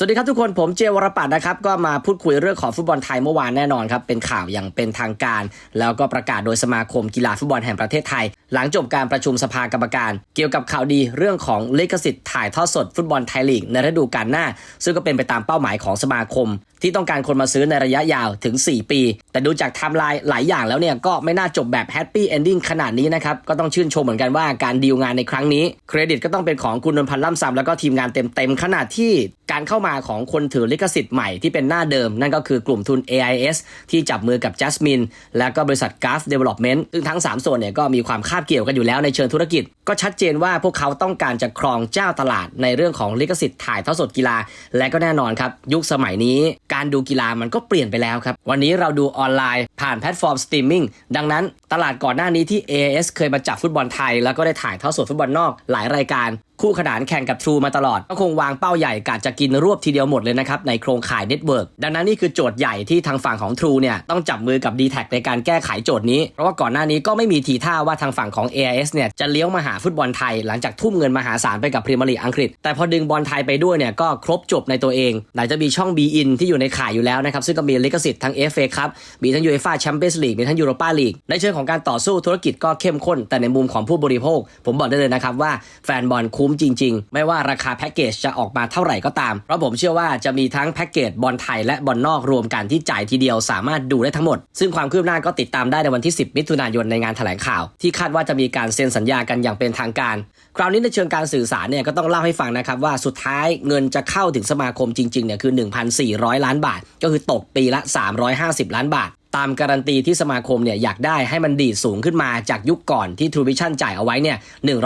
สวัสดีครับทุกคนผมเจวรปัตนะครับก็มาพูดคุยเรื่องของฟุตบอลไทยเมื่อวานแน่นอนครับเป็นข่าวอย่างเป็นทางการ แล้วก็ประกาศโดยสมาคมกีฬาฟุตบอลแห่งประเทศไทย หลังจบการประชุมสภากรรมการ เกี่ยวกับข่าวดีเรื่องของลิขสิทธิ์ถ่ายทอดสดฟุตบอลไทยลีกในฤดูกาลหน้า ซึ่งก็เป็นไปตามเป้าหมายของสมาคม ที่ต้องการคนมาซื้อในระยะยาวถึง 4 ปี แต่ดูจากไทม์ไลน์หลายอย่างแล้วเนี่ยก็ไม่น่าจบแบบแฮปปี้เอนดิ้งขนาดนี้นะครับก็ต้องชื่นชมเหมือนกันว่าการดีลงานในครั้งนี้เครดิตก็ต้องเป็นของคุณนนพันธ์ล่ำซำแล้วก็ทีมงานเต็มๆขนาดที่การเข้ามาของคนถือลิขสิทธิ์ใหม่ที่เป็นหน้าเดิม นั่นก็คือกลุ่มทุน AIS ที่จับมือกับ Jasmine แล้วก็บริษัท g a f Development ซึ่งทั้ง 3 ส่วนเนี่ยก็มีความคาบเกี่ยวกันอยู่แล้วในเชิงธุรกิจ ก็ชัดเจนว่าพวกเขาต้องการจะครองเจ้าตลาดในเรื่องของลิขสิทธิ์ถ่ายทอดสดกีฬา และก็แน่นอนครับ ยุคสมัยนี้การดูกีฬามันก็เปลี่ยนไปแล้วครับ วันนี้เราดูออนไลน์ผ่านแพลตฟอร์มสตรีมมิ่งดังนั้นตลาดก่อนหน้านี้ที่ AIS เคยมาจับฟุตบอลไทย แล้วก็ได้ถ่ายทอดสดฟุตบอลนอกหลายรายการ คู่ขนานแข่งกับ True มาตลอด ก็คงวางเป้าใหญ่กะจะกินรวบทีเดียวหมดเลยนะครับ ในโครงข่ายเน็ตเวิร์กดังนั้นนี่คือโจทย์ใหญ่ที่ทางฝั่งของ True เนี่ยต้องจับมือกับ d t แทในการแก้ไขโจทย์นี้ เพราะว่าก่อนหน้านี้ก็ไม่มีทีท่าว่าทางฝั่งของ AIS เนี่ยจะเลี้ยวมาหาฟุตบอลไทย หลังจากทุ่มเงินมหาศาลไปกับพรีเมียร์ลีกอังกฤษ แต่พอดึงบอลไทยไปด้วยเนี่ยก็ครบจบในตัวเองไหนจะมีช่อง B in ที่อยู่ในข่ายอยู่แล้วนะครับซึ่งก็มีลิขสิทธิ์ทั้ง FA ครับมีทั้ง UEFA Champions League มีทั้ง Europa League ในเชิงของการต่อสู้ธุรกิจก็เข้มข้น แต่ในมุมของผู้บริโภค ผมบอกได้เลยนะครับว่าแฟนบอลคุมจริง ๆ ไม่ว่าราคาแพ็กเกจจะออกมาเท่าไหร่ก็ตาม เพราะผมเชื่อว่าจะมีทั้งแพ็กเกจบอลไทยและบอลนอกรวมกันที่จ่ายทีเดียวสามารถดูได้ทั้งหมด ซึ่งความคืบหน้าก็ติดตามได้ในวันที่ 10 มิถุนายนในงานแถลงข่าว ที่คาดว่าจะมีการเซ็นสัญญากันอย่างเป็นทางการคราวนี้ในเชิงการสื่อสารเนี่ยก็ต้องเล่าให้ฟังนะครับว่าสุดท้ายเงินจะเข้าถึงสมาคมจริงๆเนี่ยคือ 1,400 ล้านบาท ก็คือตกปีละ 350 ล้านบาท ตามการันตีที่สมาคมเนี่ยอยากได้ให้มันดีดสูงขึ้นมาจากยุคก่อนที่ True Vision จ่ายเอาไว้เนี่ย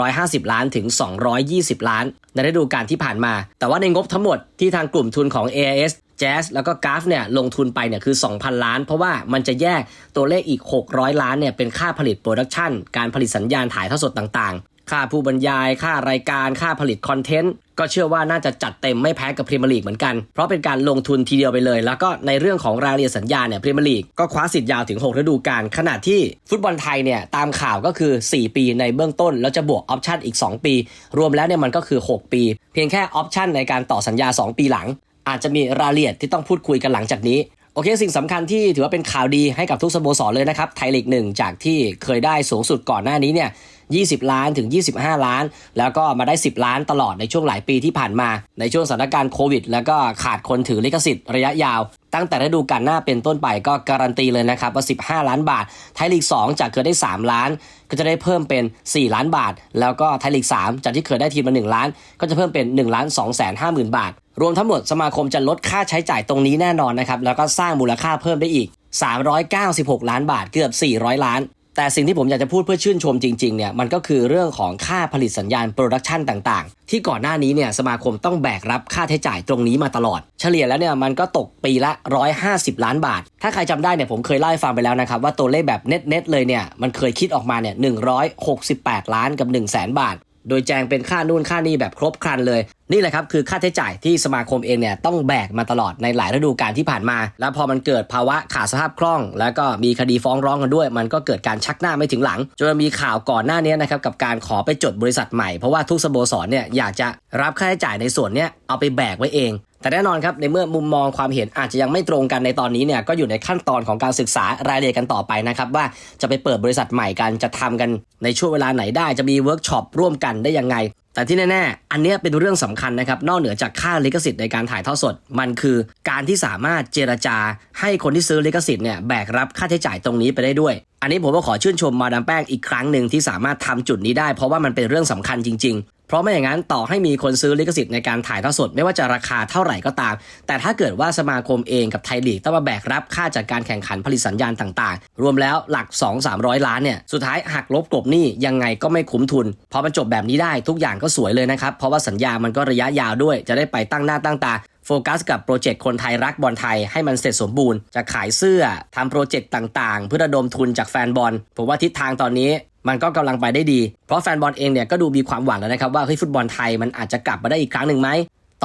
150 ล้านถึง 220 ล้าน ในฤดูกาลที่ผ่านมา แต่ว่าในงบทั้งหมดที่ทางกลุ่มทุนของ AIS Jazz แล้วก็ g a f เนี่ยลงทุนไปเนี่ยคือ 2,000 ล้าน เพราะว่ามันจะแยกตัวเลขอีก 600 ล้านเนี่ยเป็นค่าผลิตโปรดักชันการผลิตสัญญาณถ่ายทอดสดต่าง ค่าผู้บรรยาย ค่ารายการ ค่าผลิตคอนเทนต์ ก็เชื่อว่าน่าจะจัดเต็มไม่แพ้กับพรีเมียร์ลีกเหมือนกัน เพราะเป็นการลงทุนทีเดียวไปเลย แล้วก็ในเรื่องของรายละเอียดสัญญาเนี่ยพรีเมียร์ลีกก็คว้าสิทธิ์ยาวถึง 6 ฤดูกาล ขณะที่ฟุตบอลไทยเนี่ยตามข่าวก็คือ 4 ปีในเบื้องต้น แล้วจะบวกออปชั่นอีก 2 ปี รวมแล้วเนี่ยมันก็คือ 6 ปี เพียงแค่ออปชั่นในการต่อสัญญา 2 ปีหลัง อาจจะมีรายละเอียดที่ต้องพูดคุยกันหลังจากนี้โอเค สิ่งสำคัญที่ถือว่าเป็นข่าวดีให้กับทุกสโมสรเลยนะครับ ไทยลีกหนึ่งจากที่เคยได้สูงสุดก่อนหน้านี้เนี่ย20 ล้านถึง 25 ล้าน แล้วก็มาได้ 10 ล้านตลอดในช่วงหลายปีที่ผ่านมา ในช่วงสถานการณ์โควิด แล้วก็ขาดคนถือลิขสิทธิ์ระยะยาว ตั้งแต่ฤดูกาลหน้าเป็นต้นไปก็การันตีเลยนะครับว่า 15 ล้านบาท ไทยลีก 2 จากเคยได้ 3 ล้าน ก็จะได้เพิ่มเป็น 4 ล้านบาท แล้วก็ไทยลีก 3 จากที่เคยได้ทีมละ1ล้าน ก็จะเพิ่มเป็น1ล้าน2แสน5หมื่นบาท รวมทั้งหมดสมาคมจะลดค่าใช้จ่ายตรงนี้แน่นอนนะครับแล้วก็สร้างมูลค่าเพิ่มได้อีก 396 ล้านบาทเกือบ 400 ล้าน แต่สิ่งที่ผมอยากจะพูดเพื่อชื่นชมจริงๆเนี่ยมันก็คือเรื่องของค่าผลิตสัญญาณโปรดักชันต่างๆ ที่ก่อนหน้านี้เนี่ยสมาคมต้องแบกรับค่าใช้จ่ายตรงนี้มาตลอด เฉลี่ยแล้วเนี่ยมันก็ตกปีละ 150 ล้านบาท ถ้าใครจำได้เนี่ยผมเคยเล่าให้ฟังไปแล้วนะครับ ว่าตัวเลขแบบเน็ตๆเลยเนี่ยมันเคยคิดออกมาเนี่ย168 ล้านกับ 1 0 0 0 0แสนบาท โดยแจงเป็นค่านู่นค่านี่แบบครบครันเลยนี่แหละครับคือค่าใช้จ่ายที่สมาคมเองเนี่ยต้องแบกมาตลอดในหลายฤดูกาลที่ผ่านมา แล้วพอมันเกิดภาวะขาดสภาพคล่อง แล้วก็มีคดีฟ้องร้องกันด้วย มันก็เกิดการชักหน้าไม่ถึงหลังจนมีข่าวก่อนหน้านี้นะครับกับการขอไปจดบริษัทใหม่ เพราะว่าทุกสโมสรเนี่ยอยากจะรับค่าใช้จ่ายในส่วนเนี้ยเอาไปแบกไว้เองแต่แน่นอนครับในเมื่อมุมมองความเห็นอาจจะยังไม่ตรงกันในตอนนี้เนี่ยก็อยู่ในขั้นตอนของการศึกษารายละเอียดกันต่อไปนะครับว่าจะไปเปิดบริษัทใหม่กันจะทำกันในช่วงเวลาไหนได้จะมีเวิร์กช็อปร่วมกันได้ยังไง แต่ที่แน่ๆ อันนี้เป็นเรื่องสำคัญนะครับ นอกเหนือจากค่าลิขสิทธิ์ในการถ่ายทอดสด มันคือการที่สามารถเจรจาให้คนที่ซื้อลิขสิทธิ์เนี่ยแบกรับค่าใช้จ่ายตรงนี้ไปได้ด้วย อันนี้ผมก็ขอชื่นชมมาดามแป้งอีกครั้งหนึ่งที่สามารถทำจุดนี้ได้ เพราะว่ามันเป็นเรื่องสำคัญจริงๆ ราะไม่อย่างนั้นต่อให้มีคนซื้อลิขสิทธิ์ในการถ่ายทอดสด ไม่ว่าจะราคาเท่าไหร่ก็ตาม แต่ถ้าเกิดว่าสมาคมเองกับไทยลีกต้องมาแบกรับค่าจัดการแข่งขันผลิตสัญญาณต่างๆ รวมแล้วหลัก 2-300 ล้านเนี่ยสุดท้ายหักลบกลบหนี้ยังไงก็ไม่คุ้มทุนพอมันจบแบบนี้ได้ทุกอย่างก็สวยเลยนะครับเพราะว่าสัญญามันก็ระยะยาวด้วย จะได้ไปตั้งหน้าตั้งตาโฟกัสกับโปรเจกต์คนไทยรักบอลไทยให้มันเสร็จสมบูรณ์ จะขายเสื้อทำโปรเจกต์ต่างๆ เพื่อระดมทุนจากแฟนบอล ผมว่าทิศทางตอนนี้ มันก็กำลังไปได้ดี เพราะแฟนบอลเองเนี่ยก็ดูมีความหวังแล้วนะครับว่าเฮ้ยฟุตบอลไทยมันอาจจะกลับมาได้อีกครั้งหนึ่งไหม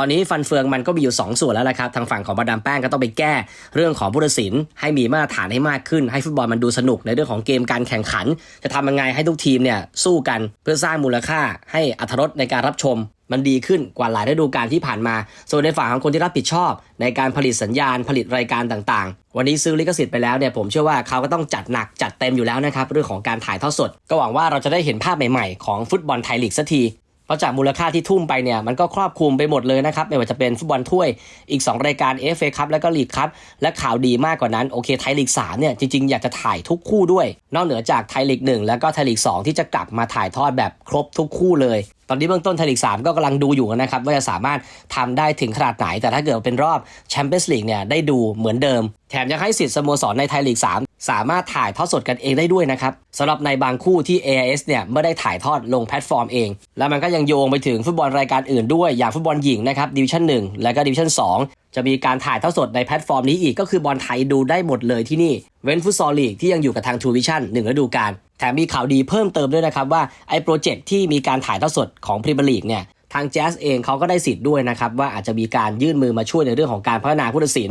ตอนนี้ฟันเฟืองมันก็มีอยู่ 2 ส่วนแล้วละครับทางฝั่งของมาดามแป้งก็ต้องไปแก้ เรื่องของผู้ตัดสินให้มีมาตรฐานให้มากขึ้น ให้ฟุตบอลมันดูสนุกในเรื่องของเกมการแข่งขัน จะทำยังไงให้ทุกทีมเนี่ยสู้กันเพื่อสร้างมูลค่าให้อัธรสในการรับชม มันดีขึ้นกว่าหลายฤดูกาลที่ผ่านมา ส่วนในฝั่งของคนที่รับผิดชอบ ในการผลิตสัญญาณผลิตรายการต่างๆ วันนี้ซื้อลิขสิทธิ์ไปแล้วเนี่ยผมเชื่อว่าเขาก็ต้องจัดหนักจัดเต็มอยู่แล้วนะครับเรื่องของการถ่ายทอดสด ก็หวังว่าเราจะได้เห็นภาพใหม่ๆ ของฟุตบอลไทยลีกสักทีเพราะจากมูลค่าที่ทุ่มไปเนี่ยมันก็ครอบคลุมไปหมดเลยนะครับ ไม่ว่าจะเป็นฟุตบอลถ้วยอีก 2 รายการ FA ครับแล้วก็ลีกครับ และข่าวดีมากกว่านั้น โอเคไทยลีก3เนี่ยจริงๆ อยากจะถ่ายทุกคู่ด้วย นอกเหนือจากไทยลีก 1 แล้วก็ไทยลีก 2 ที่จะกลับมาถ่ายทอดแบบครบทุกคู่เลย ตอนนี้เบื้องต้นไทยลีก3ก็กำลังดูอยู่นะครับ ว่าจะสามารถทำได้ถึงขนาดไหน แต่ถ้าเกิดเป็นรอบแชมเปี้ยนส์ลีกเนี่ยได้ดูเหมือนเดิม แถมยังให้สิทธิ์สโมสรในไทยลีก3สามารถถ่ายทอดสดกันเองได้ด้วยนะครับสำหรับในบางคู่ที่ AIS เนี่ยไม่ได้ถ่ายทอดลงแพลตฟอร์มเอง แล้วมันก็ยังโยงไปถึงฟุตบอลรายการอื่นด้วยอย่างฟุตบอลหญิงนะครับดิวิชั่น1และก็ดิวิชั่น2 จะมีการถ่ายทอดสดในแพลตฟอร์มนี้อีกก็คือบอลไทยดูได้หมดเลยที่นี่เว้นฟุตซอลลีกที่ยังอยู่กับทางทูวิชั่นหนึ่งฤดูกาล แถมมีข่าวดีเพิ่มเติมด้วยนะครับว่าไอ้โปรเจกต์ที่มีการถ่ายทอดสดของพรีเมียร์ลีกเนี่ยทางแจ๊สเองเขาก็ได้สิทธิ์ด้วยนะครับ ว่าอาจจะมีการยื่นมือมาช่วยในเรื่องของการพัฒนาผู้ตัดสิน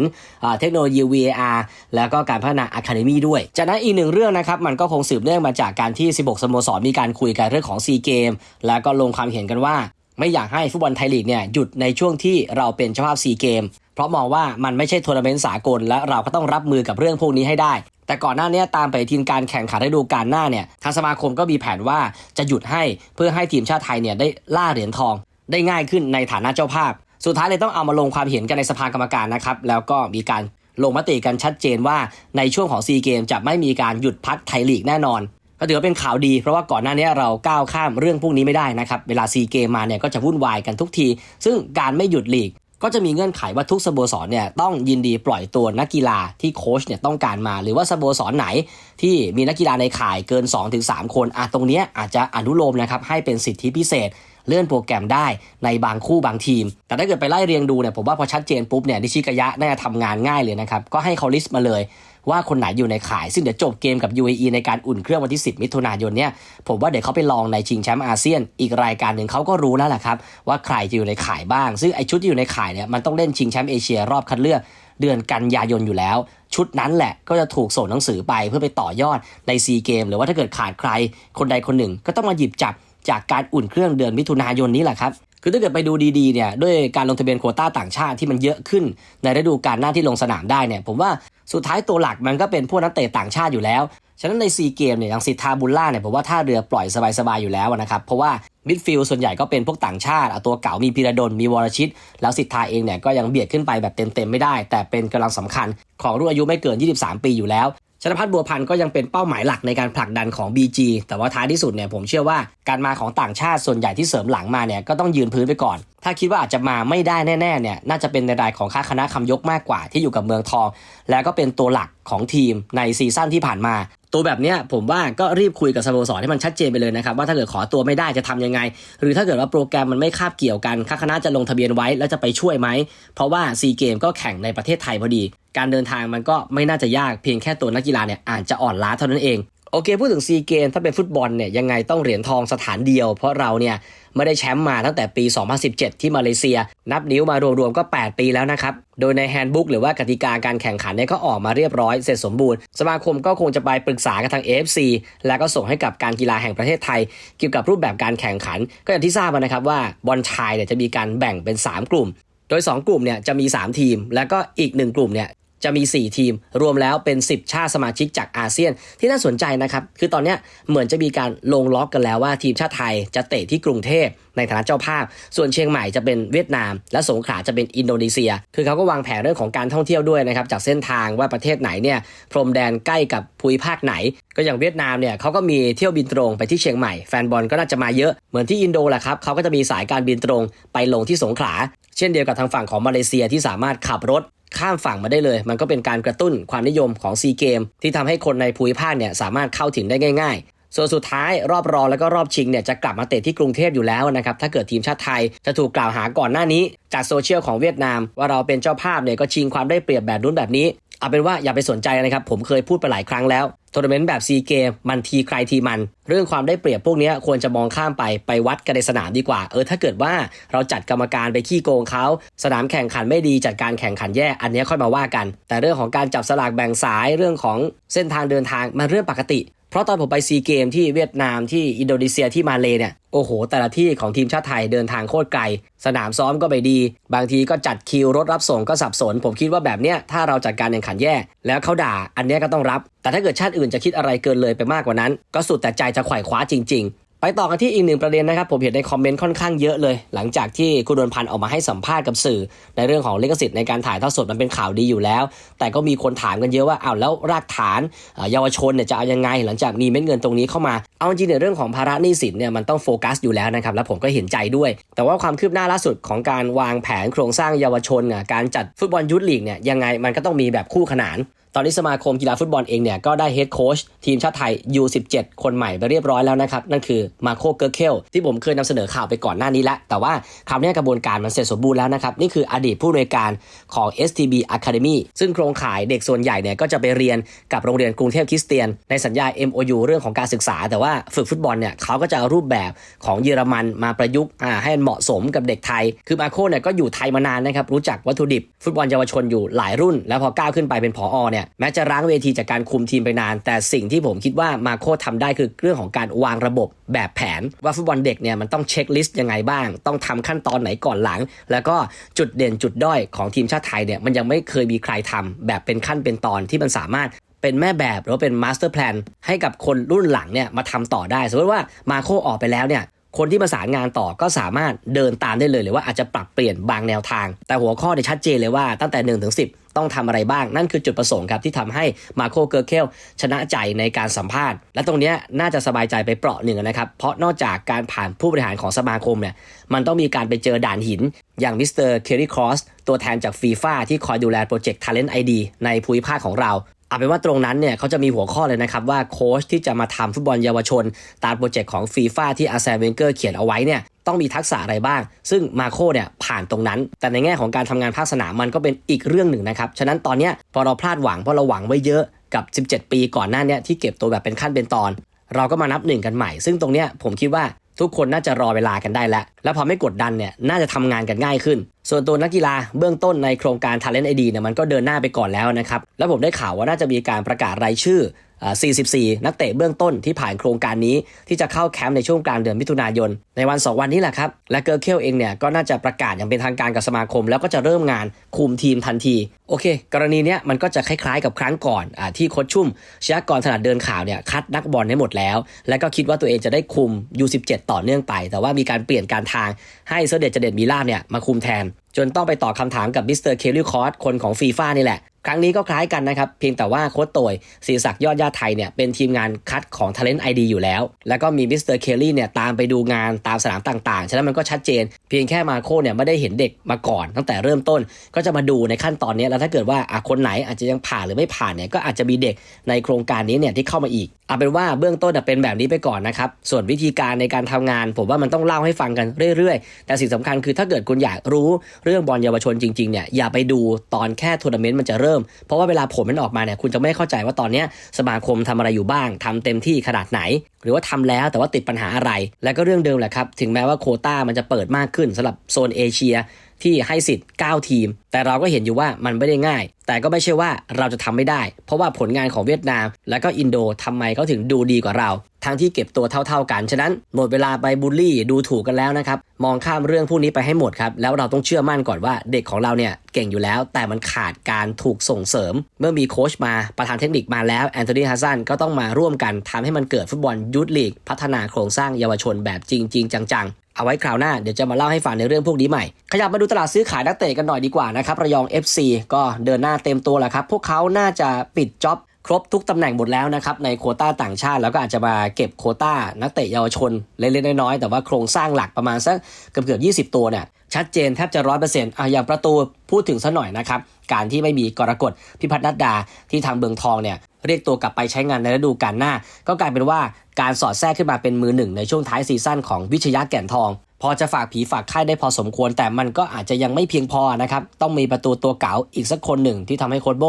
เทคโนโลยี VAR แล้วก็การพัฒนา Academy ด้วย จากนั้นอีกหนึ่งเรื่องนะครับ มันก็คงสืบเนื่องมาจากการที่ 16 สโมสรมีการคุยกันเรื่องของซีเกมแล้วก็ลงความเห็นกันว่า ไม่อยากให้ฟุตบอลไทยลีกเนี่ยหยุดในช่วงที่เราเป็นเจ้าภาพซีเกมเพราะมองว่ามันไม่ใช่ทัวร์นาเมนต์สากลและเราก็ต้องรับมือกับเรื่องพวกนี้ให้ได้ แต่ก่อนหน้านี้ตามไปทีมการแข่งขันฤดูกาลหน้าเนี่ยทางสมาคมก็มีแผนว่าจะหยุดให้เพื่อให้ทีมชาติไทยเนี่ยได้ล่าเหรียญทอง ได้ง่ายขึ้นในฐานะเจ้าภาพ สุดท้ายเลยต้องเอามาลงความเห็นกันในสภากรรมการนะครับแล้วก็มีการลงมติกันชัดเจนว่าในช่วงของซีเกมจะไม่มีการหยุดพักไทยลีกแน่นอนก็ถือว่าเป็นข่าวดีเพราะว่าก่อนหน้านี้เราก้าวข้ามเรื่องพวกนี้ไม่ได้นะครับ เวลาซีเกมมาเนี่ยก็จะวุ่นวายกันทุกที ซึ่งการไม่หยุดลีก ก็จะมีเงื่อนไขว่าทุกสโมสรเนี่ยต้องยินดีปล่อยตัวนักกีฬาที่โค้ชเนี่ยต้องการมา หรือว่าสโมสรไหนที่มีนักกีฬาในข่ายเกิน 2-3 คนอะตรงเนี้ยอาจจะอนุโลมนะครับให้เป็นสิทธิพิเศษเลื่อนโปรแกรมได้ในบางคู่บางทีม แต่ถ้าเกิดไปไล่เรียงดูเนี่ยผมว่าพอชัดเจนปุ๊บเนี่ยนิชิกายะน่าจะทำงานง่ายเลยนะครับ ก็ให้เขาลิสต์มาเลย ว่าคนไหนอยู่ในข่าย ซึ่งเดี๋ยวจบเกมกับ UAE ในการอุ่นเครื่องวันที่ 10 มิถุนายนเนี่ยผมว่าเดี๋ยวเขาไปลองในชิงแชมป์อาเซียน อีกรายการหนึ่งเขาก็รู้แล้วแหละครับว่าใครจะอยู่ในข่ายบ้าง ซึ่งไอชุดที่อยู่ในข่ายเนี่ยมันต้องเล่นชิงแชมป์เอเชียรอบคัดเลือกเดือนกันยายนอยู่แล้ว ชุดนั้นแหละก็จะถูกส่งหนังสือไปเพื่อไปต่อยอดในซีเกมหรือว่าถ้าเกิดขาดใคร คนใดคนหนึ่ง ก็ต้องมาหยิบจับจากการอุ่นเครื่องเดือนมิถุนายนนี้แหละครับคือถ้าเกิดไปดูดีๆเนี่ยด้วยการลงทะเบียนโควต้าต่างชาติที่มันเยอะขึ้น ในฤดูกาลหน้าที่ลงสนามได้เนี่ยผมว่า สุดท้ายตัวหลักมันก็เป็นพวกนักเตะต่างชาติอยู่แล้ว ฉะนั้นในซีเกมเนี่ยอย่างสิทธาบุลล่าเนี่ยผมว่าท่าเรือปล่อยสบายๆอยู่แล้วนะครับ เพราะว่ามิดฟิลด์ส่วนใหญ่ก็เป็นพวกต่างชาติอะตัวเก่ามีพีระดลมีวรชิต แล้วสิทธาเองเนี่ยก็ยังเบียดขึ้นไปแบบเต็มๆไม่ได้ แต่เป็นกำลังสำคัญของรุ่นอายุไม่เกิน 23 ปีอยู่แล้ว ชนพัฒน์บัวพันธ์ก็ยังเป็นเป้าหมายหลักในการผลักดันของ BG แต่ว่าท้ายที่สุดเนี่ยผมเชื่อว่าการมาของต่างชาติส่วนใหญ่ที่เสริมหลังมาเนี่ยก็ต้องยืนพื้นไปก่อน ถ้าคิดว่าอาจจะมาไม่ได้แน่ๆเนี่ยน่าจะเป็นในรายของค่าคณะคำยกมากกว่าที่อยู่กับเมืองทอง แล้วก็เป็นตัวหลักของทีมในซีซั่นที่ผ่านมา ตัวแบบเนี้ยผมว่าก็รีบคุยกับสโมสรให้มันชัดเจนไปเลยนะครับว่าถ้าเกิดขอตัวไม่ได้จะทำยังไง หรือถ้าเกิดว่าโปรแกรมมันไม่คาบเกี่ยวกันค่าคณะจะลงทะเบียนไว้แล้วจะไปช่วยไหม เพราะว่าซีเกมก็แข่งในประเทศไทยพอดี การเดินทางมันก็ไม่น่าจะยากเพียงแค่ตัวนักกีฬาเนี่ยอาจจะอ่อนล้าเท่านั้นเอง โอเคพูดถึงซีเกมถ้าเป็นฟุตบอลเนี่ยยังไงต้องเหรียญทองสถานเดียว เพราะเราเนี่ยไม่ได้แชมป์มาตั้งแต่ปี 2017 ที่มาเลเซีย นับนิ้วมารวมๆก็ 8 ปีแล้วนะครับ โดยในแฮนด์บุ๊กหรือว่ากติกาการแข่งขันเนี่ยก็ออกมาเรียบร้อยเสร็จสมบูรณ์ สมาคมก็คงจะไปปรึกษากับทาง AFC แล้วก็ส่งให้กับการกีฬาแห่งประเทศไทย เกี่ยวกับรูปแบบการแข่งขัน ก็อย่างที่ทราบนะครับว่าบอลชายเนี่ยจะมีการแบ่งเป็น 3 กลุ่ม โดย 2 กลุ่มเนี่ยจะมี 3 ทีม แล้วก็อีก 1 กลุ่มเนี่ย จะมี 4 ทีม รวมแล้วเป็น 10 ชาติสมาชิกจากอาเซียน ที่น่าสนใจนะครับ คือตอนนี้เหมือนจะมีการลงล็อกกันแล้วว่าทีมชาติไทยจะเตะที่กรุงเทพในฐานะเจ้าภาพ ส่วนเชียงใหม่จะเป็นเวียดนาม และสงขลาจะเป็นอินโดนีเซีย คือเขาก็วางแผนเรื่องของการท่องเที่ยวด้วยนะครับจากเส้นทางว่าประเทศไหนเนี่ยพรมแดนใกล้กับภูมิภาคไหน ก็อย่างเวียดนามเนี่ยเขาก็มีเที่ยวบินตรงไปที่เชียงใหม่แฟนบอลก็น่าจะมาเยอะเหมือนที่อินโดแหละครับเขาก็จะมีสายการบินตรงไปลงที่สงขลาเช่นเดียวกับทางฝั่งของมาเลเซียที่สามารถขับรถ ข้ามฝั่งมาได้เลย มันก็เป็นการกระตุ้นความนิยมของซีเกมที่ทำให้คนในภูมิภาคเนี่ยสามารถเข้าถึงได้ง่ายๆส่วนสุดท้ายรอบรองแล้วก็รอบชิงเนี่ยจะกลับมาเตะที่กรุงเทพอยู่แล้วนะครับ ถ้าเกิดทีมชาติไทยจะถูกกล่าวหาก่อนหน้านี้ จากโซเชียลของเวียดนาม ว่าเราเป็นเจ้าภาพเนี่ยก็ชิงความได้เปรียบแบบนู้นแบบนี้ เอาเป็นว่าอย่าไปสนใจนะครับ ผมเคยพูดไปหลายครั้งแล้วทัวร์นาเมนต์แบบซีเกมมันทีใครทีมัน เรื่องความได้เปรียบพวกนี้ควรจะมองข้ามไปไปวัดกันในสนามดีกว่า เออถ้าเกิดว่าเราจัดกรรมการไปขี้โกงเขาสนามแข่งขันไม่ดีจัดการแข่งขันแย่อันนี้ค่อยมาว่ากัน แต่เรื่องของการจับสลากแบ่งสายเรื่องของเส้นทางเดินทางมันเรื่องปกติ เพราะตอนผมไปซีเกมที่เวียดนามที่อินโดนีเซียที่มาเลเนี่ยโอ้โห แต่ละที่ของทีมชาติไทยเดินทางโคตรไกล สนามซ้อมก็ไม่ดี บางทีก็จัดคิวรถรับส่งก็สับสน ผมคิดว่าแบบเนี้ยถ้าเราจัดการแข่งขันแย่ แล้วเขาด่าอันเนี้ยก็ต้องรับ แต่ถ้าเกิดชาติอื่นจะคิดอะไรเกินเลยไปมากกว่านั้น ก็สุดแต่ใจจะไขว่คว้าจริง ไปต่อกันที่อีกหนึ่งประเด็นนะครับ ผมเห็นในคอมเมนต์ค่อนข้างเยอะเลย หลังจากที่คุณดนพันธ์ออกมาให้สัมภาษณ์กับสื่อ ในเรื่องของลิขสิทธิ์ในการถ่ายทอดสดมันเป็นข่าวดีอยู่แล้ว แต่ก็มีคนถามกันเยอะว่าอ้าวแล้วรากฐานเยาวชนเนี่ยจะเอายังไง หลังจากมีเม็ดเงินตรงนี้เข้ามาเอาจริงๆเนี่ยเรื่องของภาระหนี้สินเนี่ยมันต้องโฟกัสอยู่แล้วนะครับแล้วผมก็เห็นใจด้วย แต่ว่าความคืบหน้าล่าสุดของการวางแผนโครงสร้างเยาวชนการจัดฟุตบอลยุทธลีกเนี่ยยังไงมันก็ต้องมีแบบคู่ขนาน ตอนนี้สมาคมกีฬาฟุตบอลเองเนี่ยก็ได้เฮดโค้ชทีมชาติไทย U17 คนใหม่ไปเรียบร้อยแล้วนะครับ นั่นคือมาโคเกอร์เคลที่ผมเคยนำเสนอข่าวไปก่อนหน้านี้แล้ว แต่ว่าคราวนี้กระบวนการมันเสร็จสมบูรณ์แล้วนะครับ นี่คืออดีตผู้อำนวยการของ STB Academy ซึ่งโครงข่ายเด็กส่วนใหญ่เนี่ยก็จะไปเรียนกับโรงเรียนกรุงเทพคริสเตียน ในสัญญา MOU เรื่องของการศึกษา แต่ว่าฝึกฟุตบอลเนี่ยเขาก็จะเอารูปแบบของเยอรมันมาประยุกต์ให้มันเหมาะสมกับเด็กไทย คือมาโคเนี่ยก็อยู่ไทยมานานนะครับรู้จักวัตถุดิบ ฟุตบอลเยาวชนอยู่หลายรุ่น แล้วพอก้าวขึ้นไปเป็นผอเนี่ยแม้จะร้างเวทีจากการคุมทีมไปนาน แต่สิ่งที่ผมคิดว่ามาโคทำได้คือเรื่องของการวางระบบแบบแผน ว่าฟุตบอลเด็กเนี่ยมันต้องเช็คลิสต์ยังไงบ้าง ต้องทำขั้นตอนไหนก่อนหลัง แล้วก็จุดเด่นจุดด้อยของทีมชาติไทยเนี่ยมันยังไม่เคยมีใครทำแบบเป็นขั้นเป็นตอนที่มันสามารถเป็นแม่แบบหรือเป็นมาสเตอร์แพลนให้กับคนรุ่นหลังเนี่ยมาทำต่อได้ สมมติว่ามาโคออกไปแล้วเนี่ยคนที่ประสานงานต่อก็สามารถเดินตามได้เลยหรือว่าอาจจะปรับเปลี่ยนบางแนวทาง แต่หัวข้อเนี่ยชัดเจนเลยว่าตั้งแต่1นถึงสิ ต้องทำอะไรบ้าง นั่นคือจุดประสงค์ครับที่ทำให้มาโคเกอร์เคลชนะใจในการสัมภาษณ์ และตรงนี้น่าจะสบายใจไปเปราะหนึ่งนะครับเพราะนอกจากการผ่านผู้บริหารของสมาคมเนี่ยมันต้องมีการไปเจอด่านหิน อย่างมิสเตอร์เคอรี่ครอสตัวแทนจากฟีฟ่าที่คอยดูแลโปรเจกต์ Talent ID ในภูมิภาคของเรา เอาเป็นว่าตรงนั้นเนี่ยเขาจะมีหัวข้อเลยนะครับว่าโค้ชที่จะมาทำฟุตบอลเยาวชน ตามโปรเจกต์ของฟีฟ่าที่อาร์เซนเวนเกอร์เขียนเอาไว้เนี่ยต้องมีทักษะอะไรบ้าง ซึ่งมาโคเนี่ยผ่านตรงนั้น แต่ในแง่ของการทำงานภาคสนามมันก็เป็นอีกเรื่องหนึ่งนะครับ ฉะนั้นตอนเนี้ยพอเราพลาดหวังเพราะเราหวังไว้เยอะกับ 17 ปีก่อนหน้านี้ที่เก็บตัวแบบเป็นขั้นเป็นตอน เราก็มานับหนึ่งกันใหม่ ซึ่งตรงเนี้ยผมคิดว่าทุกคนน่าจะรอเวลากันได้แล้ว แล้วพอไม่กดดันเนี่ยน่าจะทำงานกันง่ายขึ้น ส่วนตัวนักกีฬาเบื้องต้นในโครงการ Talent ID เนี่ยมันก็เดินหน้าไปก่อนแล้วนะครับ แล้วผมได้ข่าวว่าน่าจะมีการประกาศรายชื่อ 44 นักเตะเบื้องต้นที่ผ่านโครงการนี้ที่จะเข้าแคมป์ในช่วงกลางเดือนมิถุนายน ในวัน 2 วันนี้แหละครับ และเกอร์เคลเองเนี่ยก็น่าจะประกาศอย่างเป็นทางการกับสมาคม แล้วก็จะเริ่มงานคุมทีมทันที โอเค กรณีเนี้ยมันก็จะคล้ายๆกับครั้งก่อนอที่โคชชุ่มชยากรถนัดเดินข่าวเนี่ยคัดนักบอลให้หมดแล้ว แล้วก็คิดว่าตัวเองจะได้คุม U17 ต่อเนื่องไป แต่ว่ามีการเปลี่ยนการทางให้เสด็จเจเดดมีลาบเนี่ยมาคุมแทนจนต้องไปตอบคำถามกับมิสเตอร์เคลลี่คอร์สคนของฟีฟ่านี่แหละ ครั้งนี้ก็คล้ายกันนะครับ เพียงแต่ว่าโค้ชโตยศรีศักดิ์ยอดญาติไทยเนี่ยเป็นทีมงานคัดของ Talent ID อยู่แล้ว แล้วก็มีมิสเตอร์เคลลี่เนี่ยตามไปดูงานตามสนามต่างๆ ฉะนั้นมันก็ชัดเจน เพียงแค่มาโคเนี่ยไม่ได้เห็นเด็กมาก่อน ตั้งแต่เริ่มต้นก็จะมาดูในขั้นตอนนี้แล้วถ้าเกิดว่าคนไหนอาจจะยังผ่านหรือไม่ผ่านเนี่ยก็อาจจะมีเด็กในโครงการนี้เนี่ยที่เข้ามาอีกเอาเป็นว่าเบื้องต้นเป็นแบบนี้ไปก่อนนะครับส่วนวิธีการในการทำงาน ผมว่ามันต้องเล่าให้ฟังกันเรื่อยๆ แต่สิ่งสำคัญคือถ้าเกิดคุณอยากรู้เรื่องบอลเยาวชนจริงๆเนี่ยอย่าไปดูตอนแค่ทัวร์นาเมนต์มันจะเริ่มเพราะว่าเวลาผลมันออกมาเนี่ยคุณจะไม่เข้าใจว่าตอนนี้สมาคมทำอะไรอยู่บ้างทำเต็มที่ขนาดไหน หรือว่าทำแล้วแต่ว่าติดปัญหาอะไร และก็เรื่องเดิมแหละครับถึงแม้ว่าโคต้ามันจะเปิดมากขึ้นสำหรับโซนเอเชียที่ให้สิทธิ์ 9 ทีม แต่เราก็เห็นอยู่ว่ามันไม่ได้ง่าย แต่ก็ไม่ใช่ว่าเราจะทำไม่ได้ เพราะว่าผลงานของเวียดนาม และก็อินโดทำไมเขาถึงดูดีกว่าเรา ทั้งที่เก็บตัวเท่า ๆกัน ฉะนั้นหมดเวลาไปบูลลี่ดูถูกกันแล้วนะครับ มองข้ามเรื่องพวกนี้ไปให้หมดครับ แล้วเราต้องเชื่อมั่นก่อนว่าเด็กของเราเนี่ยเก่งอยู่แล้ว แต่มันขาดการถูกส่งเสริม เมื่อมีโค้ชมาประธานเทคนิคมาแล้วแอนโทนีฮัสซันก็ต้องมาร่วมกันทำให้มันเกิดฟุตบอลยูทธลีก พัฒนาโครงสร้างเยาวชนแบบจริง ๆ จังๆ เอาไว้คราวหน้าเดี๋ยวจะมาเล่าให้ฟังในเรื่องพวกนี้ใหม่ ขยับมาดูตลาดซื้อขายนักเตะกันหน่อยดีกว่านะครับระยอง FC ก็เดินหน้าเต็มตัวแล้วครับพวกเขาน่าจะปิดจ็อบครบทุกตำแหน่งหมดแล้วนะครับในโคต้าต่างชาติแล้วก็อาจจะมาเก็บโคต้านักเตะเยาวชนเล็กๆน้อยๆแต่ว่าโครงสร้างหลักประมาณสักเกือบเกือบ20 ตัวเนี่ยชัดเจนแทบจะร้อยเปอร์เซ็นต์อะอย่างประตูพูดถึงซะหน่อยนะครับการที่ไม่มีกรกฎพิพัฒน์นัดดาที่ทางเบืองทองเนี่ย เรียกตัวกลับไปใช้งานในฤดูกาลหน้า ก็กลายเป็นว่าการสอดแทรกขึ้นมาเป็นมือหนึ่งในช่วงท้ายซีซั่นของวิชยะแก่นทอง พอจะฝากผีฝากไข้ได้พอสมควร แต่มันก็อาจจะยังไม่เพียงพอนะครับ ต้องมีประตูตัวเก๋าอีกสักคนหนึ่งที่ทำให้โค้ชโบ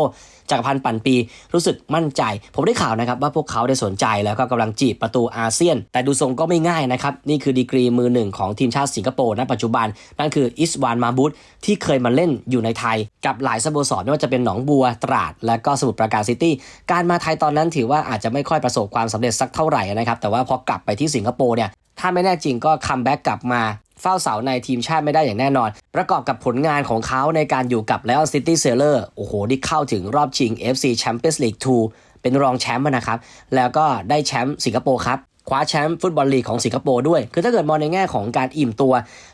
จากรพันปั่นปี รู้สึกมั่นใจ ผมได้ข่าวนะครับว่าพวกเขาได้สนใจแล้วก็กำลังจีบประตูอาเซียน แต่ดูทรงก็ไม่ง่ายนะครับ นี่คือดีกรีมือหนึ่งของทีมชาติสิงคโปร์ณปัจจุบัน นั่นคืออิสวานมาบุตที่เคยมาเล่นอยู่ในไทย กับหลายสโมสรไม่ว่าจะเป็นหนองบัวตราด และก็สมุทรปราการซิตี้การมาไทยตอนนั้นถือว่าอาจจะไม่ค่อยประสบความสำเร็จสักเท่าไหร่นะครับแต่ว่าพอกลับไปที่สิงคโปร์เนี่ย ถ้าไม่แน่จริงก็คัมแบ็กกลับมาเฝ้าเสาในทีมชาติไม่ได้อย่างแน่นอน ประกอบกับผลงานของเขาในการอยู่กับ l ล o n City s a i l o r โอ้โหที่เข้าถึงรอบชิง FC Champions League 2 เป็นรองแชมป์นะครับ แล้วก็ได้แชมป์สิงคโปร์ครับ คว้าแชมป์ฟุตบอลลีกของสิงคโปร์ด้วย คือถ้าเกิดมองในแง่ของการอิ่มตัว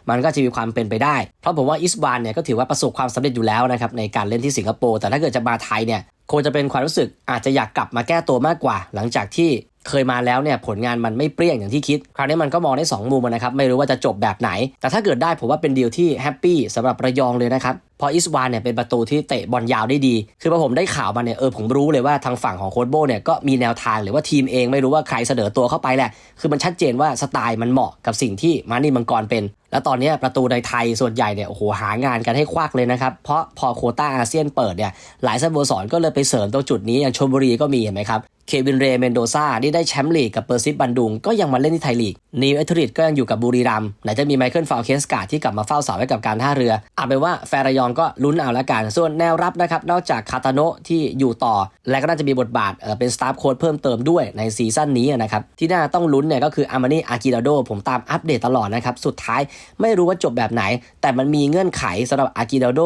มันก็จะมีความเป็นไปได้ เพราะผมว่าอิสบานเนี่ยก็ถือว่าประสบความสำเร็จอยู่แล้วนะครับในการเล่นที่สิงคโปร์แต่ถ้าเกิดจะมาไทยเนี่ยคงจะเป็นความรู้สึกอาจจะอยากกลับมาแก้ตัวมากกว่า หลังจากที่ เคยมาแล้วเนี่ยผลงานมันไม่เปรี้ยงอย่างที่คิด คราวนี้มันก็มองได้ 2 มุมนะครับ ไม่รู้ว่าจะจบแบบไหน แต่ถ้าเกิดได้ผมว่าเป็นดีลที่แฮปปี้สำหรับระยองเลยนะครับเพออิสวานเนี่ยเป็นประตูที่เตะบอลยาวได้ดี คือพอผมได้ข่าวมาเนี่ยเออผมรู้เลยว่าทางฝั่งของโค้ชโบเนี่ยก็มีแนวทางหรือว่าทีมเองไม่รู้ว่าใครเสนอตัวเข้าไปแหละ คือมันชัดเจนว่าสไตล์มันเหมาะกับสิ่งที่มานี่มังกรเป็น แล้วตอนนี้ประตูในไทยส่วนใหญ่เนี่ยโอ้โหหางานกันให้ควักเลยนะครับ เพราะพอโคต้าอาเซียนเปิดเนี่ยหลายสโมสรก็เลยไปเสริมตรงจุดนี้อย่างชลบุรีก็มีเห็นไหมครับเควินเรย์เมนโดซาที่ได้แชมป์ลีกกับเปอร์ซิฟบันดุงก็ยังมาเล่นที่ไทยลีกนิวเอทริดก็ยังอยู่กับบุรีรัมย์ไหนจะมีไมเคิลฟาวเคสกาที่กลับมาเฝ้าเสาให้กับการท่าเรือเอาเป็นว่าแฟรยองก็ลุ้นเอาละกัน ส่วนแนวรับนะครับ นอกจากคาตาโนะที่อยู่ต่อ และก็น่าจะมีบทบาทเป็นสตาฟโค้ดเพิ่มเติมด้วยในซีซั่นนี้นะครับ ที่น่าต้องลุ้นเนี่ยก็คืออามานีอากิดาโดผมตามอัปเดตตลอดนะครับสุดท้ายไม่รู้ว่าจบแบบไหน แต่มันมีเงื่อนไขสำหรับอากิดาโด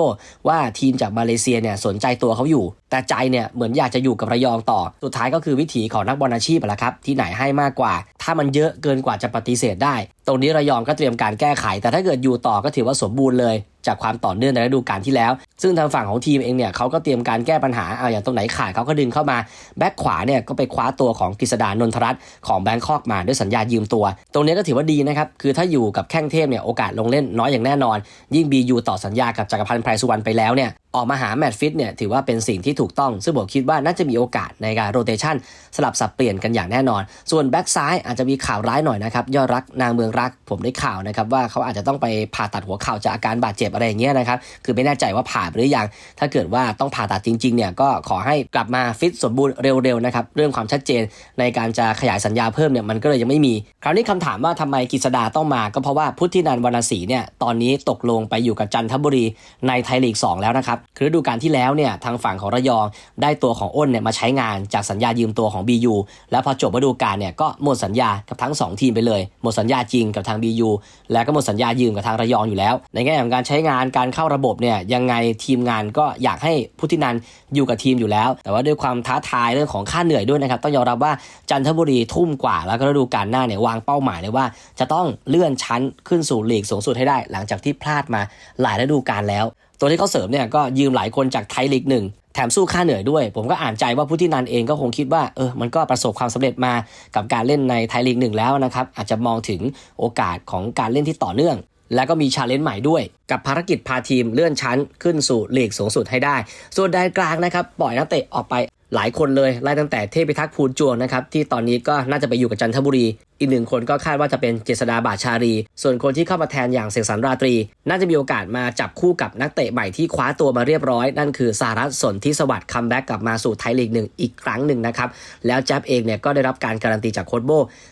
ว่าทีมจากมาเลเซียเนี่ยสนใจตัวเขาอยู่ แต่ใจเนี่ยเหมือนอยากจะอยู่กับระยองต่อสุดท้ายก็คืือวิถีของนักบอลอาชีพแหละครับ ที่ไหนให้มากกว่า ถ้ามันเยอะเกินกว่าจะปฏิเสธได้ ตรงนี้ระยองก็เตรียมการแก้ไข แต่ถ้าเกิดอยู่ต่อก็ถือว่าสมบูรณ์เลยจากความต่อเนื่องในฤดูกาลที่แล้ว ซึ่งทางฝั่งของทีมเองเนี่ยเขาก็เตรียมการแก้ปัญหาเอาอย่างตรงไหนขาดเขาก็ดึงเข้ามาแบ็คขวาเนี่ยก็ไปคว้าตัวของกฤษดานนทรัตน์ของแบงคอกมาด้วยสัญญายืมตัว ตรงนี้ก็ถือว่าดีนะครับ คือถ้าอยู่กับแข้งเทพเนี่ยโอกาสลงเล่นน้อยอย่างแน่นอน ยิ่งบียูต่อสัญญากับจักรพันธ์ไพรสุวรรณไปแล้วเนี่ยออกมาหาแมตช์ฟิตเนี่ยถือว่าเป็นสิ่งที่ถูกต้อง ซึ่งผมคิดว่าน่าจะมีโอกาสในการโรเตชันสลับสับเปลี่ยนกันอย่างแน่นอน ส่วนแบ็กซ้ายอาจจะมีข่าวร้ายหน่อยนะครับยอดรักนางเมืองรักผมได้ข่าวนะครับว่าเขาอาจจะต้องไปผ่าตัดหัวเข่าจากอาการบาดเจ็บอะไรเงี้ยนะครับ คือไม่แน่ใจว่าผ่าหรือยัง ถ้าเกิดว่าต้องผ่าตัดจริงๆเนี่ยก็ขอให้กลับมาฟิตสมบูรณ์เร็วๆนะครับ เรื่องความชัดเจนในการจะขยายสัญญาเพิ่มเนี่ยมันก็เลยยังไม่มี คราวนี้คำถามว่าทำไมกฤษดาต้องมา ก็เพราะว่าพุทธินันวรรณศรีเนี่ยตอนนี้ตกลงไปอยู่กับจันทบุรีในไทยลีก 2 แล้วนะครับ คือฤดูกาลที่แล้วเนี่ยทางฝั่งของระยองได้ตัวของอ้นเนี่ยมาใช้งานจากสัญญายืมตัวของ BU แล้วพอจบฤดูกาลเนี่ยก็หมดสัญญากับทั้ง 2 ทีมไปเลย หมดสัญญาจริงกับทาง BU แล้วก็หมดสัญญายืมกับทางระยองอยู่แล้ว ในแง่ของการใช้งานการเข้าระบบเนี่ยยังไงทีมงานก็อยากให้พุทธินันอยู่กับทีมอยู่แล้ว แต่ว่าด้วยความท้าทายเรื่องของค่าเหนื่อยด้วยนะครับต้องยอมรับว่าจันทบุรีทุ่มกว่า แล้วก็ฤดูกาลหน้าเนี่ยวางเป้าหมายเลยว่า จะต้องเลื่อนชั้นขึ้นสู่ลีกสูงสุดให้ได้ หลังจากที่พลาดมาหลายฤดูกาลแล้ว ตัวที่เขาเสริมเนี่ยก็ยืมหลายคนจากไทยลีกหนึ่งแถมสู้ค่าเหนื่อยด้วย ผมก็อ่านใจว่าพุทธินันเองก็คงคิดว่าเออมันก็ประสบความสำเร็จมากับการเล่นในไทยลีกหนึ่งแล้วนะครับ อาจจะมองถึงโอกาสของการเล่นที่ต่อเนื่อง แล้วก็มีชาเลนจ์ใหม่ด้วย กับภารกิจพาทีมเลื่อนชั้นขึ้นสู่ลีกสูงสุดให้ได้ ส่วนแดนกลางนะครับปล่อยนักเตะออกไปหลายคนเลยไล่ตั้งแต่เทพิทักษ์ภูลจวงนะครับที่ตอนนี้ก็น่าจะไปอยู่กับจันทบุรี อีกหนึ่งคนก็คาดว่าจะเป็นเจษดาบาชารี ส่วนคนที่เข้ามาแทนอย่างเสกสรรราตรี น่าจะมีโอกาสมาจับคู่กับนักเตะใหม่ที่คว้าตัวมาเรียบร้อย นั่นคือสารัตสนทิสวัสดิ์คัมแบ็กกลับมาสู่ไทยลีกหนึ่งอีกครั้งหนึ่งนะครับ แล้วแจ๊บเองเนี่ยก็ได้รับการการันตีจากโค้ชโบ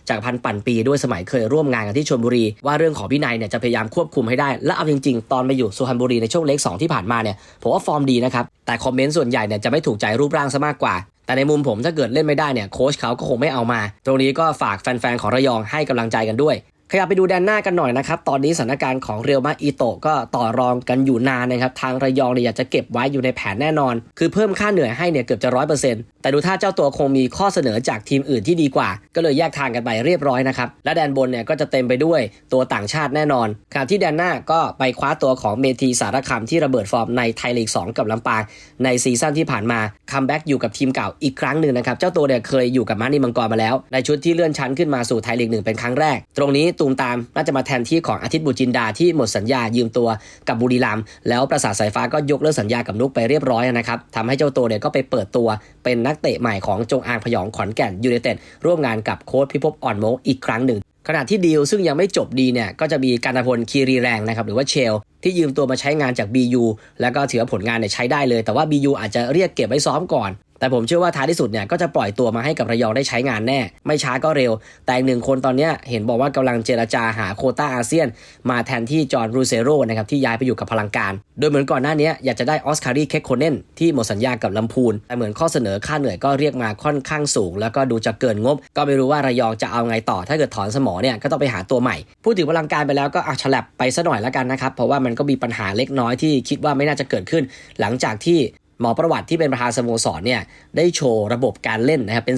จากพันปั่นปีด้วยสมัยเคยร่วมงานกันที่ชลบุรี ว่าเรื่องของวินัยเนี่ยจะพยายามควบคุมให้ได้ และเอาจริง ๆ ตอนมาอยู่สุพรรณบุรีในช่วงเล็ก2ที่ผ่านมาเนี่ยผมว่าฟอร์มดีนะครับแต่คอมเมนต์ส่วนใหญ่เนี่ยจะไม่ถูกใจรูปร่างซะมากกว่า แต่ในมุมผมถ้าเกิดเล่นไม่ได้เนี่ยโค้ชเขาก็คงไม่เอามา ตรงนี้ก็ฝากแฟนๆของระยองให้กำลังใจกันด้วยขยับไปดูแดนหน้ากันหน่อยนะครับ ตอนนี้สถานการณ์ของเรียวมาอิโตก็ต่อรองกันอยู่นานนะครับ ทางระยองเนี่ยอยากจะเก็บไว้อยู่ในแผนแน่นอน คือเพิ่มค่าเหนื่อยให้เนี่ยเกือบจะร้อยเปอร์เซ็นต์ แต่ดูท่าเจ้าตัวคงมีข้อเสนอจากทีมอื่นที่ดีกว่า ก็เลยแยกทางกันไปเรียบร้อยนะครับ และแดนบนเนี่ยก็จะเต็มไปด้วยตัวต่างชาติแน่นอนขณะที่แดนหน้าก็ไปคว้าตัวของเมทีสารคามที่ระเบิดฟอร์มในไทยลีก 2 กับลำปางในซีซั่นที่ผ่านมาคัมแบ็กอยู่กับทีมเก่าอีกครั้งหนึ่งนะครับเจ้าตัวเนี่ยเคยอยู่กับมานีมังกรมาแล้ว ในชุดที่เลื่อนชั้นขึ้นมาสู่ไทยลีกหนึ่งเป็นครั้งแรก ตรงนี้ตูมตามน่าจะมาแทนที่ของอาทิตย์บุจินดาที่หมดสัญญายืมตัวกับบุรีรัมแล้วประสาทสายฟ้าก็ยกเลิกสัญญากับนุกไปเรียบร้อยนะครับทำให้เจ้าตัวเนี่ยก็ไปเปิดตัวเป็นนักเตะใหม่ของจงอางพยองขอนแก่นยูเนเต็ดร่วมงานกับโค้ชพิภพอ่อนโมอีกครั้งหนึ่งขณะที่ดีลซึ่งยังไม่จบดีเนี่ยก็จะมีการพลคีรีแรงนะครับหรือว่าเชล ที่ยืมตัวมาใช้งานจาก BU แล้วก็ถือว่าผลงานเนี่ยใช้ได้เลย แต่ว่า BU อาจจะเรียกเก็บไว้ซ้อมก่อนแต่ผมเชื่อว่าท้ายที่สุดเนี่ยก็จะปล่อยตัวมาให้กับระยองได้ใช้งานแน่ ไม่ช้าก็เร็ว แต่หนึ่งคนตอนนี้เห็นบอกว่ากำลังเจรจาหาโคต้าอาเซียน มาแทนที่จอห์นรูเซโรนะครับที่ย้ายไปอยู่กับพลังการ โดยเหมือนก่อนหน้านี้อยากจะได้ออสคารีเคคโคเนนที่หมดสัญญากับลำพูน แต่เหมือนข้อเสนอค่าเหนื่อยก็เรียกมาค่อนข้างสูง แล้วก็ดูจะเกินงบ ก็ไม่รู้ว่าระยองจะเอาไงต่อ ถ้าเกิดถอนสมอเนี่ยก็ต้องไปหาตัวใหม่ พูดถึงพลังการไปแล้วก็อะฉลับไปซะหน่อยแล้วกันนะครับเพราะว่ามันก็มีปัญหาเล็กน้อยที่คิดว่าไม่น่าจะเกิดขึ้น หลังจากที่ หมอประวัติที่เป็นประธานสโมสรเนี่ยได้โชว์ระบบการเล่นนะครับเป็น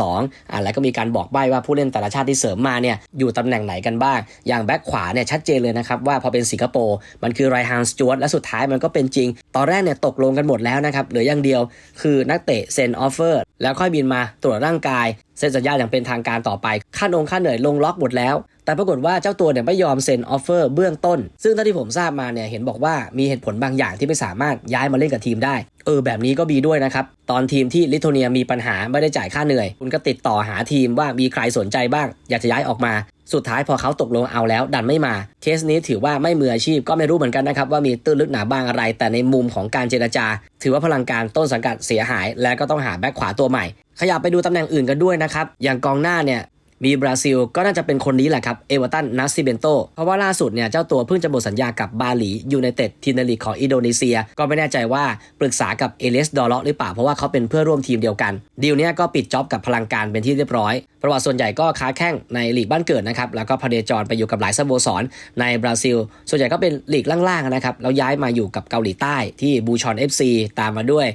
4-4-2 อ่าแล้วก็มีการบอกใบ้ว่าผู้เล่นแต่ละชาติที่เสริมมาเนี่ยอยู่ตำแหน่งไหนกันบ้าง อย่างแบ็คขวาเนี่ยชัดเจนเลยนะครับ ว่าพอเป็นสิงคโปร์มันคือไรฮันสจวตและสุดท้ายมันก็เป็นจริง ตอนแรกเนี่ยตกลงกันหมดแล้วนะครับเหลืออย่างเดียว คือนักเตะเซ็นออฟเฟอร์แล้วค่อยบินมาตรวจร่างกาย เซ็นสัญญาอย่างเป็นทางการต่อไป ค่านงค่าเหนื่อยลงล็อกหมดแล้ว แต่ปรากฏว่าเจ้าตัวเนี่ยไม่ยอมเซ็นออฟเฟอร์เบื้องต้น ซึ่งเท่าที่ผมทราบมาเนี่ยเห็นบอกว่ามีเหตุผลบางอย่างที่ไม่สามารถย้ายมาเล่นกับทีมได้ เออแบบนี้ก็มีด้วยนะครับ ตอนทีมที่ลิทัวเนียมีปัญหาไม่ได้จ่ายค่าเหนื่อย คุณก็ติดต่อหาทีมว่ามีใครสนใจบ้าง อยากจะย้ายออกมาสุดท้ายพอเขาตกลงเอาแล้ว ดันไม่มา เคสนี้ถือว่าไม่มืออาชีพก็ไม่รู้เหมือนกันนะครับ ว่ามีตื้นลึกหนาบางอะไร แต่ในมุมของการเจรจา ถือว่าพลังการต้นสังกัดเสียหาย และก็ต้องหาแบ็คขวาตัวใหม่ ขยับไปดูตำแหน่งอื่นกันด้วยนะครับ อย่างกองหน้าเนี่ยมีบราซิลก็น่าจะเป็นคนนี้แหละครับ เอเวอร์ตันนัสซิเบนโต เพราะว่าล่าสุดเนี่ยเจ้าตัวเพิ่งจะหมดสัญญากับบาหลียูไนเต็ดทีมในลีกของอินโดนีเซีย ก็ไม่แน่ใจว่าปรึกษากับเอเลสดอร์เลาะหรือเปล่า เพราะว่าเขาเป็นเพื่อร่วมทีมเดียวกัน ดีลเนี้ยก็ปิดจ็อบกับพลังการเป็นที่เรียบร้อย ประวัติส่วนใหญ่ก็ค้าแข้งในลีกบ้านเกิดนะครับ แล้วก็พเนจรไปอยู่กับหลายสโมสรในบราซิล ส่วนใหญ่ก็เป็นลีกล่างๆนะครับ แล้วย้ายมาอยู่กับเกาหลีใต้ที่บูชอน FC ตามมาด้วย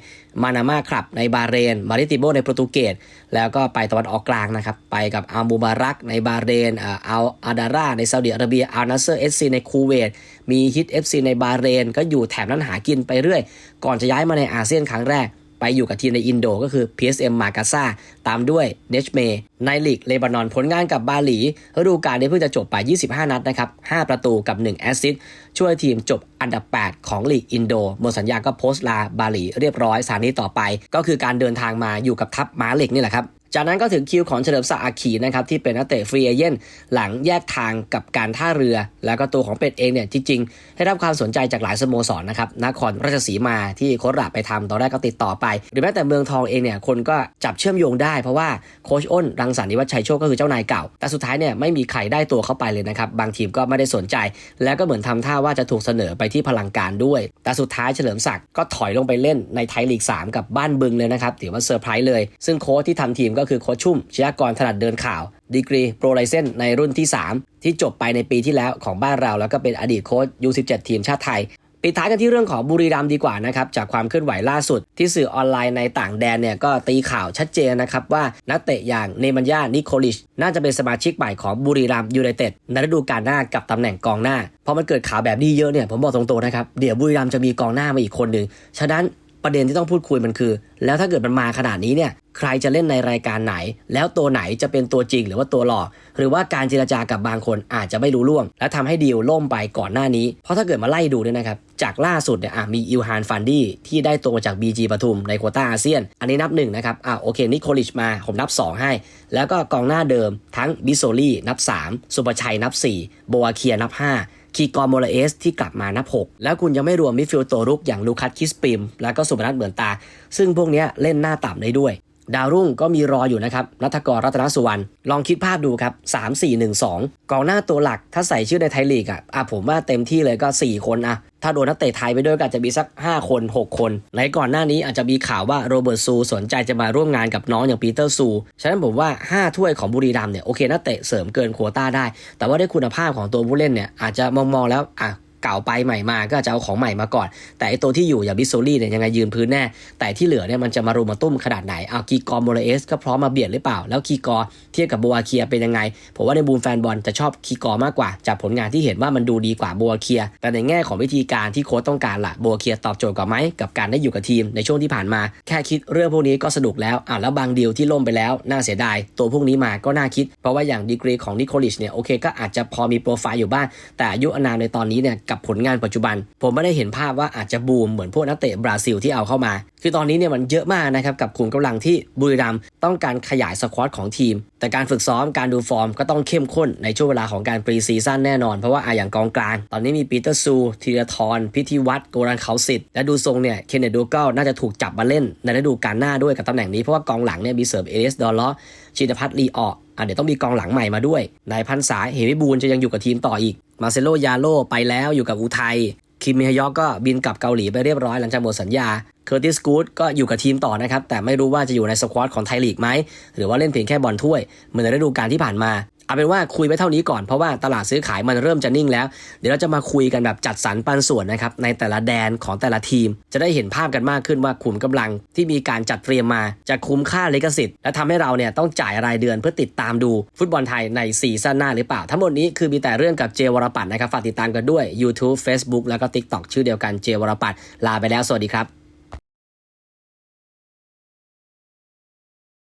มานาม่าคลับในบาเรน มาริติโบในโปรตุเกส แล้วก็ไปตะวันออกกลางนะครับ ไปกับอัลมูบารักในบาเรนอ่าอัลอาดาร่าในซาอุดิอาระเบียอัลนัสเซอร์เอฟซีในคูเวต มีฮิตเอฟซีในบาเรน ก็อยู่แถบนั้นหากินไปเรื่อย ก่อนจะย้ายมาในอาเซียนครั้งแรก ไปอยู่กับทีมในอินโดก็คือ PSM มากาซาตามด้วยเนชเมในลีกเลบานอนผลงานกับบาหลีฤดูกาลนี้เพิ่งจะจบไป 25 นัดนะครับ 5 ประตูกับ 1 แอสซิสต์ช่วยทีมจบอันดับ 8 ของลีกอินโดหมดสัญญาก็โพสต์ลาบาหลีเรียบร้อยสถานีต่อไป ก็คือการเดินทางมาอยู่กับทัพม้าเหล็กนี่แหละครับ จากนั้นก็ถึงคิวของเฉลิมศักดิ์อาคีนะครับที่เป็นนักเตะฟรีเอเย่นหลังแยกทางกับการท่าเรือ แล้วก็ตัวของเป็ดเองเนี่ยจริงๆ ได้รับความสนใจจากหลายสโมสรนะครับนครราชสีมาที่โค้ชระไปทำตอนแรกก็ติดต่อไป หรือแม้แต่เมืองทองเองเนี่ยคนก็จับเชื่อมโยงได้เพราะว่าโค้ชอ้นรังสรรค์นิวัฒชัยโชคก็คือเจ้านายเก่า แต่สุดท้ายเนี่ยไม่มีใครได้ตัวเข้าไปเลยนะครับบางทีมก็ไม่ได้สนใจ แล้วก็เหมือนทำท่าว่าจะถูกเสนอไปที่พลังการด้วย แต่สุดท้ายเฉลิมศักดิ์ก็ถอยลงไปเล่นในไทยลีก 3 กับบ้านบึงเลยนะครับถือว่าเซอร์ไพรส์เลย ซึ่งโค้ชที่ทำทีมก็็คือโค้ชชุ่มชยากรถนัดเดินข่าว ดีกรีโปรไลเซนในรุ่นที่ 3 ที่จบไปในปีที่แล้วของบ้านเรา แล้วก็เป็นอดีตโค้ช U17 ทีมชาติไทยปิดท้ายกันที่เรื่องของบุรีรัมย์ดีกว่านะครับ จากความเคลื่อนไหวล่าสุด ที่สื่อออนไลน์ในต่างแดนเนี่ยก็ตีข่าวชัดเจนนะครับว่านักเตะอย่างเนมันยานิโคลิช น่าจะเป็นสมาชิกใหม่ของบุรีรัมย์ยูไนเต็ดในฤดูกาลหน้ากับตำแหน่งกองหน้าพอมันเกิดข่าวแบบนี้เยอะเนี่ยผมบอกตรงๆนะครับ เดี๋ยวบุรีรัมย์จะมีกองหน้ามาอีกคนหนึ่งฉะนั้น ประเด็นที่ต้องพูดคุยมันคือ แล้วถ้าเกิดมันมาขนาดนี้เนี่ยใครจะเล่นในรายการไหน แล้วตัวไหนจะเป็นตัวจริงหรือว่าตัวหลอก หรือว่าการเจรจากับบางคนอาจจะไม่รู้ล่วง และทำให้ดีลล่มไปก่อนหน้านี้ เพราะถ้าเกิดมาไล่ดูเนี่ยนะครับ จากล่าสุดเนี่ยมีอิลฮานฟันดี้ที่ได้ตัวมาจาก BG ปทุมในโควต้าอาเซียน อันนี้นับหนึ่งนะครับอะโอเคนิโคลิชมาผมนับ 2 ให้ แล้วก็กองหน้าเดิมทั้งบิโซลี่นับ 3 สุปชัยนับ 4 โบอาเคียนับ 5 คีกอร์โมลเอสที่กลับมานับ 6 แล้วคุณยังไม่รวมมิดฟิลด์ตัวรุกอย่างลูคัสคิสปิม แล้วก็สุพนัทเหมือนตา ซึ่งพวกนี้เล่นหน้าต่ำได้ด้วย ดาวรุ่งก็มีรออยู่นะครับรัฐกรรัตนสุวรรณลองคิดภาพดูครับ3 4 1 2 กองหน้าตัวหลักถ้าใส่ชื่อในไทยลีกอะอะผมว่าเต็มที่เลยก็ 4 คนอะถ้าโดนนักเตะไทยไปด้วยก็อาจจะมีสัก 5 คน 6 คนในก่อนหน้านี้อาจจะมีข่าวว่าโรเบิร์ตซูสนใจจะมาร่วมงานกับน้องอย่างปีเตอร์ซู ฉะนั้นผมว่า 5 ถ้วยของบุรีรัมเนี่ยโอเคนักเตะเสริมเกินโควต้าได้ แต่ว่าด้วยคุณภาพของตัวผู้เล่นเนี่ยอาจจะมองๆแล้วอะ เก่าไปใหม่มาก็จะเอาของใหม่มาก่อน แต่ไอตัวที่อยู่อย่างบิสโซลี่เนี่ยยังไงยืนพื้นแน่ แต่ที่เหลือเนี่ยมันจะมารุมมาตุ้มขนาดไหนเอาคีกอร์โมเรเอสก็พร้อมมาเบียดหรือเปล่า แล้วคีกอร์เทียบกับบอาเคียเป็นยังไง ผมว่าในบูมแฟนบอลจะชอบคีกอร์มากกว่า จากผลงานที่เห็นว่ามันดูดีกว่าบอาเคีย แต่ในแง่ของวิธีการที่โค้ชต้องการล่ะบอาเคียตอบโจทย์กว่าไหมกับการได้อยู่กับทีมในช่วงที่ผ่านมา แค่คิดเรื่องพวกนี้ก็สนุกแล้วอ่าแล้วบางดีลที่ล่มไปแล้วน่าเสียดายตัวพวกนี้มาก็น่าคิด เพราะว่าอย่างดีกรีของนิโคลิชเนี่ยโอเคก็อาจจะพอมีโปรไฟล์อยู่บ้างแต่อายุอนามในตอนนี้เนี่ยกกับผลงานปัจจุบัน ผมไม่ได้เห็นภาพว่าอาจจะบูมเหมือนพวกนักเตะบราซิลที่เอาเข้ามา คือตอนนี้เนี่ยมันเยอะมากนะครับกับขุมกำลังที่บุรีรัมต้องการขยายสควอตของทีม แต่การฝึกซ้อมการดูฟอร์มก็ต้องเข้มข้นในช่วงเวลาของการปรีซีซั่นแน่นอนเพราะว่าออย่างกองกลาง ตอนนี้มีปีเตอร์ซูธีรทรพิธีวัตรโกรันเขาสิทธิ์และดูทรงเนี่ยเคนเนตดูเกลน่าจะถูกจับมาเล่น ในฤดูกาลหน้าด้วยกับตำแหน่งนี้เพราะว่ากองหลังเนี่ยมีเสิร์ฟเอเอสดอลลาะชินพัฒน์ลีออกอะเดี๋ยวต้องมีกองหลังใหม่มาด้วยนายพันษาเหมิบูลย์จะยังอยู่กับทีมต่ออีก มาเซโลยาโลไปแล้วอยู่กับอุทัยคิมเมฮยอกก็บินกลับเกาหลีไปเรียบร้อยหลังจากหมดสัญญา เคอร์ติสกูดก็อยู่กับทีมต่อนะครับ แต่ไม่รู้ว่าจะอยู่ในสควอตของไทยลีกไหม หรือว่าเล่นเพียงแค่บอลถ้วย เหมือนในฤดูกาลที่ผ่านมา เอาเป็นว่าคุยไปเท่านี้ก่อนเพราะว่าตลาดซื้อขายมันเริ่มจะนิ่งแล้ว เดี๋ยวเราจะมาคุยกันแบบจัดสรรปันส่วนนะครับในแต่ละแดนของแต่ละทีม จะได้เห็นภาพกันมากขึ้นว่าขุมกำลังที่มีการจัดเตรียมมาจะคุ้มค่าลิขสิทธิ์และทำให้เราเนี่ยต้องจ่ายรายเดือนเพื่อติดตามดูฟุตบอลไทยในซีซั่นหน้าหรือเปล่า ทั้งหมดนี้คือมีแต่เรื่องกับเจวรปัตนนะครับฝากติดตามกันด้วย YouTube Facebook แล้วก็ TikTok ชื่อเดียวกันเจวรปัตลาไปแล้วสวัสดีครับ